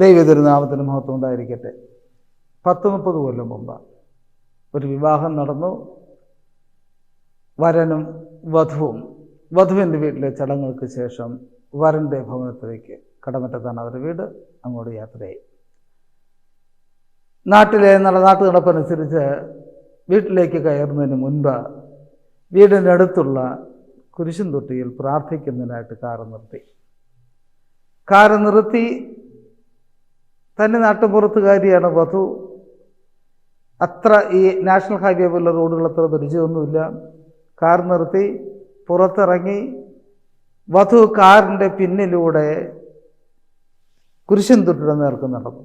ദൈവതിരുനാമത്തിന് മഹത്വം ഉണ്ടായിരിക്കട്ടെ. പത്ത് മുപ്പത് കൊല്ലം മുമ്പ് ഒരു വിവാഹം നടന്നു. വരനും വധുവും വധുവിന്റെ വീട്ടിലെ ചടങ്ങുകൾക്ക് ശേഷം വരന്റെ ഭവനത്തിലേക്ക് കടമറ്റത്താണ് അവരുടെ വീട് അങ്ങോട്ട് യാത്രയായി. നാട്ടിലെ നടനാട്ടു നടപ്പനുസരിച്ച് വീട്ടിലേക്ക് കയറുന്നതിന് മുൻപ് വീടിന്റെ അടുത്തുള്ള കുരിശും തൊട്ടിയിൽ പ്രാർത്ഥിക്കുന്നതിനായിട്ട് കാറ് നിർത്തി. കാറ് നിർത്തി തന്നെ നാട്ടുപുറത്തുകാരിയാണ് വധു. അത്ര ഈ നാഷണൽ ഹൈവേ പോലുള്ള റോഡുകൾ അത്ര പരിചയമൊന്നുമില്ല. കാർ നിർത്തി പുറത്തിറങ്ങി വധു കാറിന്റെ പിന്നിലൂടെ കുരിശൻ തൊട്ടിയുടെ നേർക്ക് നടന്നു.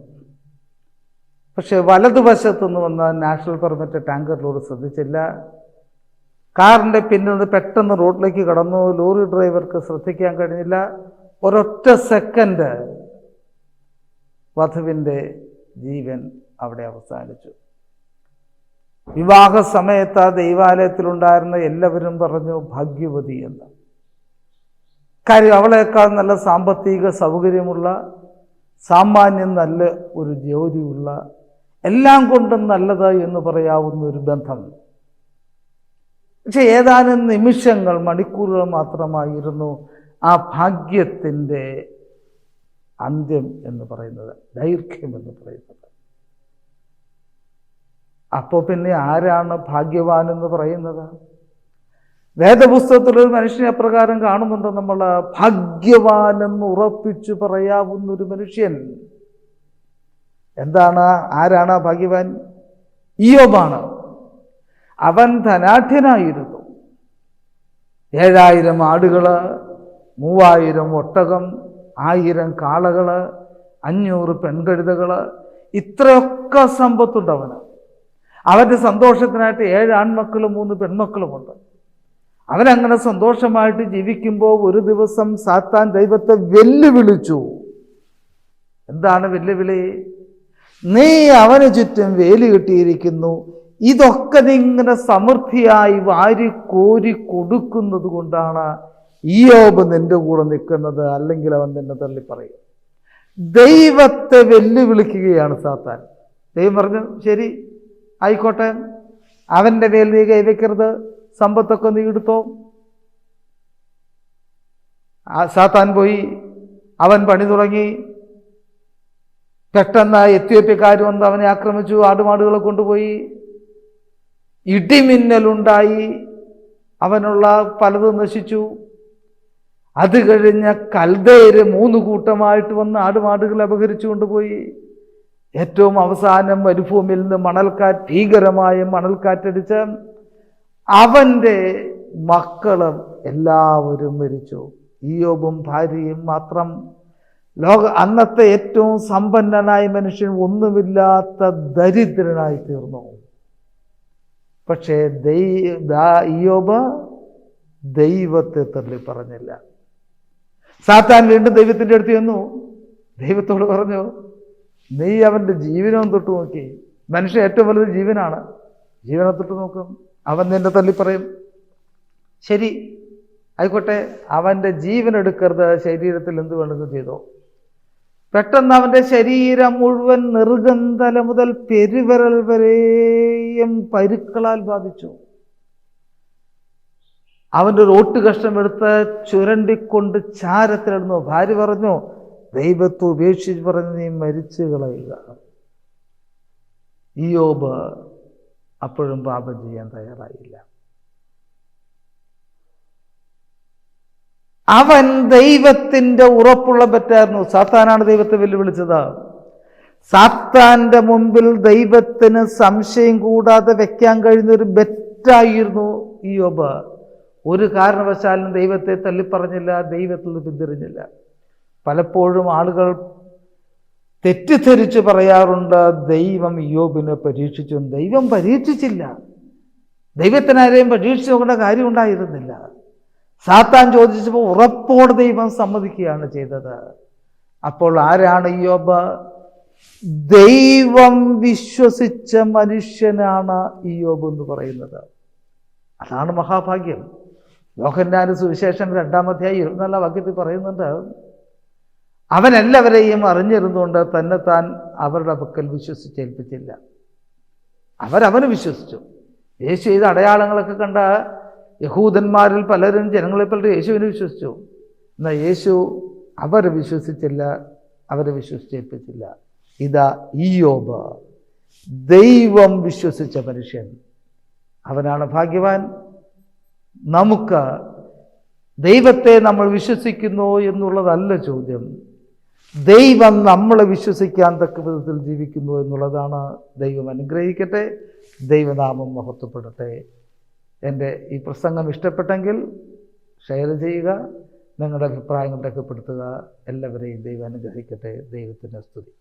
പക്ഷേ വലതുവശത്തുനിന്ന് വന്ന നാഷണൽ പെർമിറ്റ് ടാങ്കർ ലോറി ശ്രദ്ധിച്ചില്ല. കാറിന്റെ പിന്നിൽ നിന്ന് പെട്ടെന്ന് റോഡിലേക്ക് കടന്നു. ലോറി ഡ്രൈവർക്ക് ശ്രദ്ധിക്കാൻ കഴിഞ്ഞില്ല. ഒരൊറ്റ സെക്കൻഡ് വധുവിന്റെ ജീവൻ അവിടെ അവസാനിച്ചു. വിവാഹ സമയത്ത് ആ ദൈവാലയത്തിലുണ്ടായിരുന്ന എല്ലാവരും പറഞ്ഞു ഭാഗ്യവതി എന്ന്. കാര്യം അവളേക്കാൾ നല്ല സാമ്പത്തിക സൗകര്യമുള്ള സാമാന്യം നല്ല ഒരു ജോലിയുള്ള എല്ലാം കൊണ്ടും നല്ലത് എന്ന് പറയാവുന്ന ഒരു ബന്ധം. പക്ഷെ ഏതാനും നിമിഷങ്ങൾ മണിക്കൂറുകൾ മാത്രമായിരുന്നു ആ ഭാഗ്യത്തിന്റെ അന്ത്യം എന്ന് പറയുന്നത് ദൈർഘ്യം എന്ന് പറയുന്നത്. അപ്പോൾ പിന്നെ ആരാണ് ഭാഗ്യവാൻ എന്ന് പറയുന്നത്? വേദപുസ്തകത്തിൽ ഒരു മനുഷ്യനെ അപ്രകാരം കാണുന്നുണ്ട് നമ്മൾ ഭാഗ്യവാൻ എന്ന് ഉറപ്പിച്ചു പറയാവുന്ന ഒരു മനുഷ്യൻ. എന്താണ്? ആരാണ് ആ ഭാഗ്യവാൻ? ഇയോബാണ് അവൻ ധനാഠ്യനായിരുന്നു ഏഴായിരം ആടുകൾ മൂവായിരം ഒട്ടകം ആയിരം കാളകൾ അഞ്ഞൂറ് പെൺകഴുതകൾ ഇത്രയൊക്കെ സമ്പത്തുണ്ട് അവന്. അവന്റെ സന്തോഷത്തിനായിട്ട് ഏഴ് ആൺമക്കളും മൂന്ന് പെൺമക്കളുമുണ്ട്. അവനങ്ങനെ സന്തോഷമായിട്ട് ജീവിക്കുമ്പോൾ ഒരു ദിവസം സാത്താൻ ദൈവത്തെ വെല്ലുവിളിച്ചു. എന്താണ് വെല്ലുവിളി? നീ അവന് ചുറ്റും വേലി കിട്ടിയിരിക്കുന്നു. ഇതൊക്കെ നിങ്ങനെ സമൃദ്ധിയായി വാരി കോരി കൊടുക്കുന്നത് കൊണ്ടാണ് ഈയോബ് നിന്റെ കൂടെ നിൽക്കുന്നത് അല്ലെങ്കിൽ അവൻ നിന്നെ തള്ളി പറയും. ദൈവത്തെ വെല്ലുവിളിക്കുകയാണ് സാത്താൻ. ദൈവം പറഞ്ഞു ശരി ആയിക്കോട്ടെ. അവന്റെ മേൽ നീ കൈവയ്ക്കരുത്. സമ്പത്തൊക്കെ നീ എടുത്തോ. സാത്താൻ പോയി. അവൻ പണി തുടങ്ങി. പെട്ടെന്ന് എത്യോപ്യക്കാർ വന്ന് അവനെ ആക്രമിച്ചു ആടുമാടുകളെ കൊണ്ടുപോയി. ഇടിമിന്നലുണ്ടായി. അവനുള്ള പലതും നശിച്ചു. അത് കഴിഞ്ഞ കൽദയര് മൂന്ന് കൂട്ടമായിട്ട് വന്ന് ആടുമാടുകളെ അപഹരിച്ചു കൊണ്ടുപോയി. ഏറ്റവും അവസാനം മരുഭൂമിയിൽ നിന്ന് മണൽക്കാറ്റ് ഭീകരമായ മണൽക്കാറ്റടിച്ച് അവന്റെ മക്കളും എല്ലാവരും മരിച്ചു. ഈയോബും ഭാര്യയും മാത്രം. ലോക അന്നത്തെ ഏറ്റവും സമ്പന്നനായ മനുഷ്യൻ ഒന്നുമില്ലാത്ത ദരിദ്രനായി തീർന്നു. പക്ഷേ ദൈ ഈയോബ് ദൈവത്തെ തള്ളി പറഞ്ഞില്ല. സാത്താൻ വീണ്ടും ദൈവത്തിന്റെ അടുത്ത് ചെന്നു. ദൈവത്തോട് പറഞ്ഞു നീ അവന്റെ ജീവനവും തൊട്ട് നോക്കി. മനുഷ്യ ഏറ്റവും വലുത് ജീവനാണ്. ജീവനെ തൊട്ട് നോക്കും. അവൻ നിന്നെ തല്ലി പറയും. ശരി ആയിക്കോട്ടെ. അവന്റെ ജീവൻ എടുക്കരുത്. ശരീരത്തിൽ എന്ത് വേണമെന്ന് ചെയ്തോ. പെട്ടെന്ന് അവന്റെ ശരീരം മുഴുവൻ നെറുകന്തല മുതൽ പെരുവിരൽ വരെയും പരുക്കളാൽ ബാധിച്ചു. അവന്റെ ഒരു ഓട്ട് കഷ്ണം എടുത്ത് ചുരണ്ടിക്കൊണ്ട് ചാരത്തിലിടുന്നു. ഭാര്യ പറഞ്ഞു ദൈവത്തെ ഉപേക്ഷിച്ച് പറഞ്ഞ് നീ മരിച്ചു കളയുക. ഈയോബ് അപ്പോഴും പാപം ചെയ്യാൻ തയ്യാറായില്ല. അവൻ ദൈവത്തിന്റെ ഉറപ്പുള്ള പറ്റായിരുന്നു സാത്താനാണ് ദൈവത്തെ വെല്ലുവിളിച്ചത്. സാത്താന്റെ മുമ്പിൽ ദൈവത്തിന് സംശയം കൂടാതെ വെക്കാൻ കഴിയുന്ന ഒരു ബെറ്റായിരുന്നു ഈ യോബ് ഒരു കാരണവശാലും ദൈവത്തെ തള്ളിപ്പറഞ്ഞില്ല ദൈവത്തിൽ നിന്ന് പിന്തിരിഞ്ഞില്ല. പലപ്പോഴും ആളുകൾ തെറ്റിദ്ധരിച്ച് പറയാറുണ്ട് ദൈവം യോബിനെ പരീക്ഷിച്ചു. ദൈവം പരീക്ഷിച്ചില്ല. ദൈവത്തിനാരെയും പരീക്ഷിച്ച് നോക്കേണ്ട കാര്യം ഉണ്ടായിരുന്നില്ല. സാത്താൻ ചോദിച്ചപ്പോൾ ഉറപ്പോടെ ദൈവം സമ്മതിക്കുകയാണ് ചെയ്തത്. അപ്പോൾ ആരാണ് യോബ് ദൈവം വിശ്വസിച്ച മനുഷ്യനാണ് ഈ യോബ് എന്ന് പറയുന്നത്. അതാണ് മഹാഭാഗ്യം. യോഹന്നാന് സുവിശേഷം രണ്ടാമധ്യായി ഇരുപത്തിനാലാം വാക്യത്തിൽ പറയുന്നുണ്ട് അവൻ എല്ലാവരെയും അറിഞ്ഞിരുന്നുകൊണ്ട് തന്നെ താൻ അവരുടെ പക്കൽ വിശ്വസിച്ചേൽപ്പിച്ചില്ല. അവരവന് വിശ്വസിച്ചു. യേശു ചെയ്ത അടയാളങ്ങളൊക്കെ കണ്ട യഹൂദന്മാരിൽ പലരും ജനങ്ങളിൽ പലരും യേശുവിനെ വിശ്വസിച്ചു. എന്നാൽ യേശു അവർ വിശ്വസിച്ചില്ല അവരെ വിശ്വസിച്ചേൽപ്പിച്ചില്ല. ഇതാ ഈയോബ്. ദൈവം വിശ്വസിച്ച മനുഷ്യൻ. അവനാണ് ഭാഗ്യവാൻ. നമുക്ക് ദൈവത്തെ നമ്മൾ വിശ്വസിക്കുന്നു എന്നുള്ളതല്ല ചോദ്യം. ദൈവം നമ്മളെ വിശ്വസിക്കാൻ തക്ക വിധത്തിൽ ജീവിക്കുന്നു എന്നുള്ളതാണ് ദൈവം അനുഗ്രഹിക്കട്ടെ ദൈവനാമം മഹത്വപ്പെടട്ടെ. എന്റെ ഈ പ്രസംഗം ഇഷ്ടപ്പെട്ടെങ്കിൽ ഷെയർ ചെയ്യുക നിങ്ങളുടെ അഭിപ്രായങ്ങൾ രേഖപ്പെടുത്തുക. എല്ലാവരെയും ദൈവം അനുഗ്രഹിക്കട്ടെ. ദൈവത്തിന്റെ സ്തുതി.